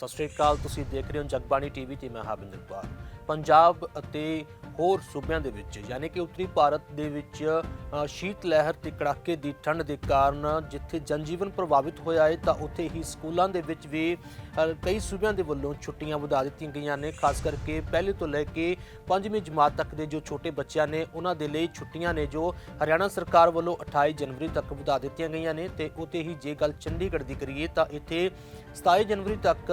ਸਤਿ ਸ਼੍ਰੀ ਅਕਾਲ, ਤੁਸੀਂ ਦੇਖ ਰਹੇ ਹੋ ਜਗਬਾਣੀ ਟੀਵੀ ਤੇ ਮੈਂ ਹਾਬਿੰਦਰ ਕੌਰ ਪੰਜਾਬ ਅਤੇ ਹੋਰ ਸੂਬਿਆਂ ਦੇ ਵਿੱਚ, ਯਾਨੀ ਕਿ ਉੱਤਰੀ ਭਾਰਤ ਦੇ ਵਿੱਚ ਸ਼ੀਤ ਲਹਿਰ ਤੇ ਕੜਾਕੇ ਦੀ ਠੰਡ ਦੇ ਕਾਰਨ ਜਿੱਥੇ ਜਨਜੀਵਨ ਪ੍ਰਭਾਵਿਤ ਹੋਇਆ ਹੈ ਤਾਂ ਉੱਥੇ ਹੀ ਸਕੂਲਾਂ ਦੇ ਵਿੱਚ ਵੀ ਕਈ ਸੂਬਿਆਂ ਦੇ ਵੱਲੋਂ ਛੁੱਟੀਆਂ ਵਧਾ ਦਿੱਤੀਆਂ ਗਈਆਂ ਨੇ, ਖਾਸ ਕਰਕੇ ਪਹਿਲੇ ਤੋਂ ਲੈ ਕੇ ਪੰਜਵੀਂ ਜਮਾਤ ਤੱਕ ਦੇ ਜੋ ਛੋਟੇ ਬੱਚਿਆਂ ਨੇ, ਉਹਨਾਂ ਦੇ ਲਈ ਛੁੱਟੀਆਂ ਨੇ ਜੋ ਹਰਿਆਣਾ ਸਰਕਾਰ ਵੱਲੋਂ 28 ਜਨਵਰੀ ਤੱਕ ਵਧਾ ਦਿੱਤੀਆਂ ਗਈਆਂ ਨੇ, ਤੇ ਉਤੇ ਹੀ ਜੇ ਗੱਲ ਚੰਡੀਗੜ੍ਹ ਦੀ ਕਰੀਏ, ਤਾਂ ਇੱਥੇ 27 ਜਨਵਰੀ ਤੱਕ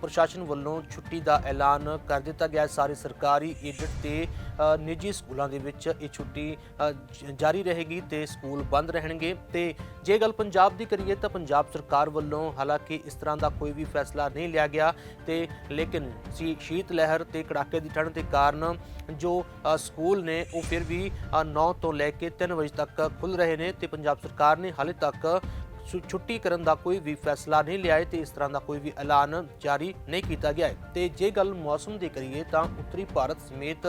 ਪ੍ਰਸ਼ਾਸਨ ਵੱਲੋਂ ਛੁੱਟੀ ਦਾ ਐਲਾਨ ਕਰ ਦਿੱਤਾ ਗਿਆ। ਸਾਰੇ ਸਰਕਾਰੀ ਏਡਡ ਤੇ ਨਿੱਜੀ ਸਕੂਲਾਂ ਦੇ ਵਿੱਚ ਇਹ ਛੁੱਟੀ ਜਾਰੀ ਰਹੇਗੀ ਤੇ ਸਕੂਲ ਬੰਦ ਰਹਿਣਗੇ। ਤੇ ਜੇ ਗੱਲ ਪੰਜਾਬ ਦੀ ਕਰੀਏ ਤਾਂ ਪੰਜਾਬ ਸਰਕਾਰ ਵੱਲੋਂ ਹਾਲਾਂਕਿ ਇਸ ਤਰ੍ਹਾਂ ਦਾ ਕੋਈ ਵੀ ਫੈਸਲਾ ਨਹੀਂ ਲਿਆ ਗਿਆ ਤੇ ਲੇਕਿਨ ਸੀ, ਸ਼ੀਤ ਲਹਿਰ ਤੇ ਕੜਾਕੇ ਦੀ ਠੰਡ ਦੇ ਕਾਰਨ ਜੋ ਸਕੂਲ ਨੇ ਉਹ ਫਿਰ ਵੀ 9 ਤੋਂ ਲੈ ਕੇ 3 ਵਜੇ ਤੱਕ ਖੁੱਲ ਰਹੇ ਨੇ ਤੇ ਪੰਜਾਬ ਸਰਕਾਰ ਨੇ ਹਾਲੇ ਤੱਕ ਛੁੱਟੀ ਕਰਨ ਦਾ ਕੋਈ ਵੀ ਫੈਸਲਾ ਨਹੀਂ ਲਿਆ ਹੈ ਤੇ ਇਸ ਤਰ੍ਹਾਂ ਦਾ ਕੋਈ ਵੀ ਐਲਾਨ ਜਾਰੀ ਨਹੀਂ ਕੀਤਾ ਗਿਆ ਹੈ। ਤੇ ਜੇ ਗੱਲ ਮੌਸਮ ਦੀ ਕਰੀਏ ਤਾਂ ਉੱਤਰੀ ਭਾਰਤ ਸਮੇਤ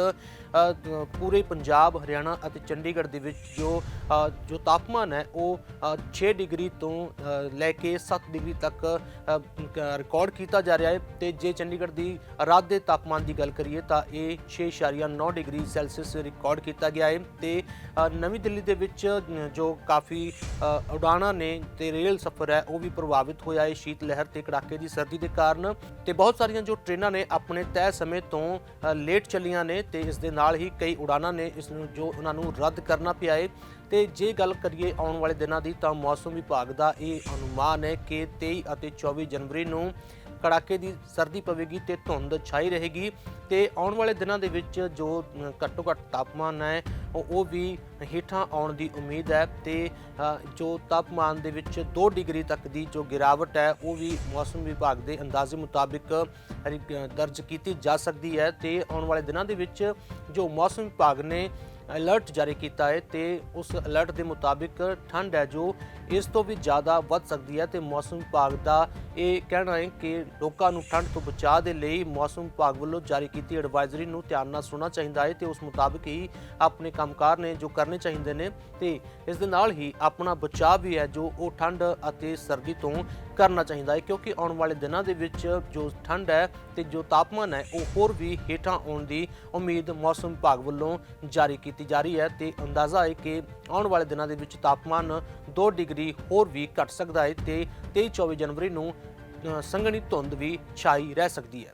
ਪੂਰੇ ਪੰਜਾਬ ਹਰਿਆਣਾ ਅਤੇ ਚੰਡੀਗੜ੍ਹ ਦੇ ਵਿੱਚ ਜੋ ਜੋ ਤਾਪਮਾਨ ਹੈ ਉਹ ਅ, 6 ਡਿਗਰੀ ਤੋਂ ਲੈ ਕੇ 7 ਡਿਗਰੀ ਤੱਕ ਅ, ਰਿਕਾਰਡ ਕੀਤਾ ਜਾ ਰਿਹਾ ਹੈ। ਤੇ ਜੇ ਚੰਡੀਗੜ੍ਹ ਦੀ ਰਾਤ ਦੇ ਤਾਪਮਾਨ ਦੀ ਗੱਲ ਕਰੀਏ ਤਾਂ ਇਹ 6.9 ਡਿਗਰੀ ਸੈਲਸੀਅਸ ਰਿਕਾਰਡ ਕੀਤਾ ਗਿਆ ਹੈ। ਤੇ ਨਵੀਂ ਦਿੱਲੀ ਦੇ ਵਿੱਚ ਜੋ ਕਾਫੀ ਅ, ਉਡਾਣਾਂ ਨੇ ਤੇ ਰੇਲ ਸਫ਼ਰ ਹੈ, ਉਹ ਵੀ ਪ੍ਰਭਾਵਿਤ ਹੋਇਆ ਹੈ ਸ਼ੀਤ ਲਹਿਰ ਤੇ ਕੜਾਕੇ ਦੀ ਸਰਦੀ ਦੇ ਕਾਰਨ। ਤੇ ਬਹੁਤ ਸਾਰੀਆਂ ਜੋ ਟ੍ਰੇਨਾਂ ਨੇ ਆਪਣੇ ਤੈਅ ਸਮੇਂ ਤੋਂ ਲੇਟ ਚੱਲੀਆਂ ਨੇ ਤੇ ਇਸ ਦੇ ਨਾਲ ਹੀ ਕਈ ਉਡਾਣਾਂ ਨੇ ਇਸ ਨੂੰ ਜੋ ਉਹਨਾਂ ਨੂੰ ਰੱਦ ਕਰਨਾ ਪਿਆ ਹੈ ਤੇ ਜੇ ਗੱਲ ਕਰੀਏ ਆਉਣ ਵਾਲੇ ਦਿਨਾਂ ਦੀ ਤਾਂ ਮੌਸਮ ਵਿਭਾਗ ਦਾ ਇਹ ਅਨੁਮਾਨ ਹੈ ਕਿ 23 ਅਤੇ 24 ਜਨਵਰੀ ਨੂੰ ਕੜਾਕੇ ਦੀ ਸਰਦੀ ਪਵੇਗੀ ਤੇ ਧੁੰਦ ਛਾਈ ਰਹੇਗੀ ਤੇ ਆਉਣ ਵਾਲੇ ਦਿਨਾਂ ਦੇ ਵਿੱਚ ਜੋ ਘੱਟੋ ਘੱਟ ਤਾਪਮਾਨ ਹੈ, ਉਹ ਵੀ ਹੇਠਾਂ ਆਉਣ ਦੀ ਉਮੀਦ ਹੈ ਤੇ ਜੋ ਤਾਪਮਾਨ ਦੇ ਵਿੱਚ 2 ਡਿਗਰੀ ਤੱਕ ਦੀ ਜੋ ਗਿਰਾਵਟ ਹੈ, ਉਹ ਵੀ ਮੌਸਮ ਵਿਭਾਗ ਦੇ ਅੰਦਾਜ਼ੇ ਮੁਤਾਬਿਕ ਦਰਜ ਕੀਤੀ ਜਾ ਸਕਦੀ ਹੈ ਤੇ ਆਉਣ ਵਾਲੇ ਦਿਨਾਂ ਦੇ ਵਿੱਚ ਜੋ ਮੌਸਮ ਵਿਭਾਗ ਨੇ ਅਲਰਟ ਜਾਰੀ ਕੀਤਾ ਹੈ ਤੇ ਉਸ ਅਲਰਟ ਦੇ ਮੁਤਾਬਿਕ ਠੰਡ ਹੈ ਜੋ ਇਸ ਤੋਂ ਵੀ ਜ਼ਿਆਦਾ ਵੱਧ ਸਕਦੀ ਹੈ ਤੇ ਮੌਸਮ ਵਿਭਾਗ ਦਾ ਇਹ ਕਹਿਣਾ ਹੈ ਕਿ ਲੋਕਾਂ ਨੂੰ ਠੰਡ ਤੋਂ ਬਚਾਅ ਦੇ ਲਈ ਮੌਸਮ ਵਿਭਾਗ ਵੱਲੋਂ ਜਾਰੀ ਕੀਤੀ ਐਡਵਾਈਜ਼ਰੀ ਨੂੰ ਧਿਆਨ ਨਾਲ ਸੁਣਨਾ ਚਾਹੀਦਾ ਹੈ ਤੇ ਉਸ ਮੁਤਾਬਿਕ ਹੀ ਆਪਣੇ ਕੰਮਕਾਰ ਨੇ ਜੋ ਕਰਨੇ ਚਾਹੀਦੇ ਨੇ ਤੇ ਇਸ ਦੇ ਨਾਲ ਹੀ ਆਪਣਾ ਬਚਾਅ ਵੀ ਹੈ ਜੋ ਉਹ ਠੰਡ ਅਤੇ ਸਰਦੀ ਤੋਂ ਕਰਨਾ ਚਾਹੀਦਾ ਹੈ ਕਿਉਂਕਿ ਆਉਣ ਵਾਲੇ ਦਿਨਾਂ ਦੇ ਵਿੱਚ ਜੋ ਠੰਡ ਹੈ ਤੇ ਜੋ ਤਾਪਮਾਨ ਹੈ ਉਹ ਹੋਰ ਵੀ ਹੇਠਾਂ ਆਉਣ ਦੀ ਉਮੀਦ ਮੌਸਮ ਵਿਭਾਗ ਵੱਲੋਂ ਜਾਰੀ ਕੀਤੀ ਜਾ ਰਹੀ ਹੈ ਤੇ ਅੰਦਾਜ਼ਾ ਹੈ ਕਿ ਆਉਣ ਵਾਲੇ ਦਿਨਾਂ ਦੇ ਵਿੱਚ ਤਾਪਮਾਨ 2 ਡਿਗਰੀ ਹੋਰ ਵੀ ਘਟ ਸਕਦਾ ਹੈ ਤੇ 23 24 ਜਨਵਰੀ ਨੂੰ ਸੰਘਣੀ ਧੁੰਦ ਵੀ ਛਾਈ ਰਹਿ ਸਕਦੀ ਹੈ।